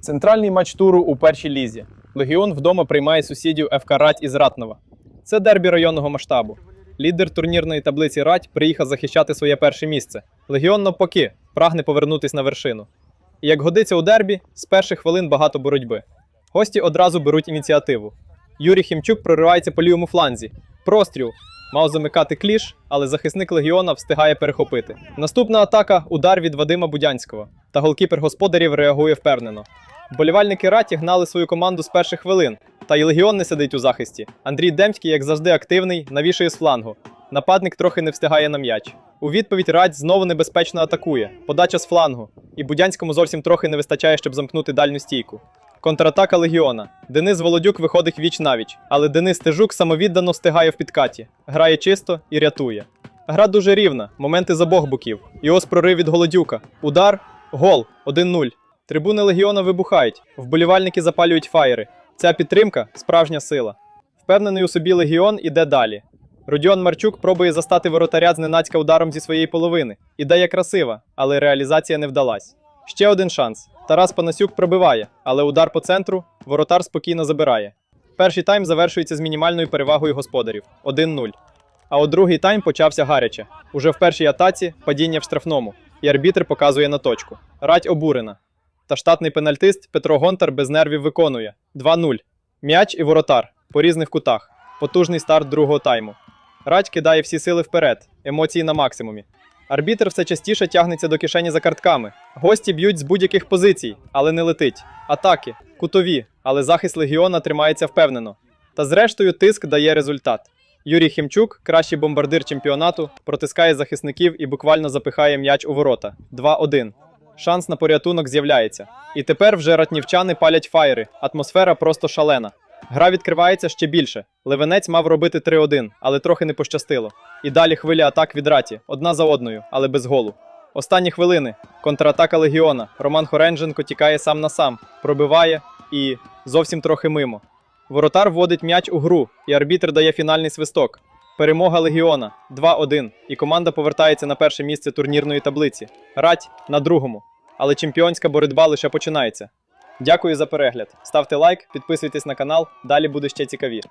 Центральний матч туру у першій лізі. Легіон вдома приймає сусідів ФК Рать із Ратнова. Це дербі районного масштабу. Лідер турнірної таблиці Рать приїхав захищати своє перше місце. Легіон навпаки прагне повернутись на вершину. І як годиться у дербі, з перших хвилин багато боротьби. Гості одразу беруть ініціативу. Юрій Хімчук проривається по лівому фланзі. Простріл. Мав замикати кліш, але захисник легіона встигає перехопити. Наступна атака удар від Вадима Будянського. Та голкіпер господарів реагує впевнено. Вболівальники Раті гнали свою команду з перших хвилин. Та й легіон не сидить у захисті. Андрій Демський, як завжди, активний, навішує з флангу. Нападник трохи не встигає на м'яч. У відповідь Радь знову небезпечно атакує. Подача з флангу. І Будянському зовсім трохи не вистачає, щоб замкнути дальню стійку. Контратака легіона. Денис Володюк виходить віч навіч, але Денис Тежук самовіддано встигає в підкаті, грає чисто і рятує. Гра дуже рівна, моменти з обох боків. І ось прорив від Голодюка. Удар, гол 1-0. Трибуни легіона вибухають, вболівальники запалюють фаєри. Ця підтримка справжня сила. Впевнений у собі легіон іде далі. Родіон Марчук пробує застати воротаря зненацька ударом зі своєї половини. Ідея красива, але реалізація не вдалась. Ще один шанс. Тарас Панасюк пробиває, але удар по центру воротар спокійно забирає. Перший тайм завершується з мінімальною перевагою господарів 1-0. А от другий тайм почався гаряче. Уже в першій атаці падіння в штрафному, і арбітр показує на точку. Рать обурена. Та штатний пенальтист Петро Гонтар без нервів виконує 2-0. М'яч і воротар по різних кутах. Потужний старт другого тайму. Радь кидає всі сили вперед, емоції на максимумі. Арбітр все частіше тягнеться до кишені за картками. Гості б'ють з будь-яких позицій, але не летить. Атаки, кутові, але захист легіона тримається впевнено. Та зрештою тиск дає результат. Юрій Хімчук, кращий бомбардир чемпіонату, протискає захисників і буквально запихає м'яч у ворота. 2-1. Шанс на порятунок з'являється. І тепер вже ратнівчани палять фаєри. Атмосфера просто шалена. Гра відкривається ще більше. Левенець мав робити 3-1, але трохи не пощастило. І далі хвиля атак від раті, одна за одною, але без голу. Останні хвилини. Контратака легіона. Роман Хоренженко тікає сам на сам, пробиває і зовсім трохи мимо. Воротар вводить м'яч у гру, і арбітр дає фінальний свисток. Перемога легіона 2-1, і команда повертається на перше місце турнірної таблиці. Рать на другому. Але чемпіонська боротьба лише починається. Дякую за перегляд. Ставте лайк, підписуйтесь на канал, далі буде ще цікавіше.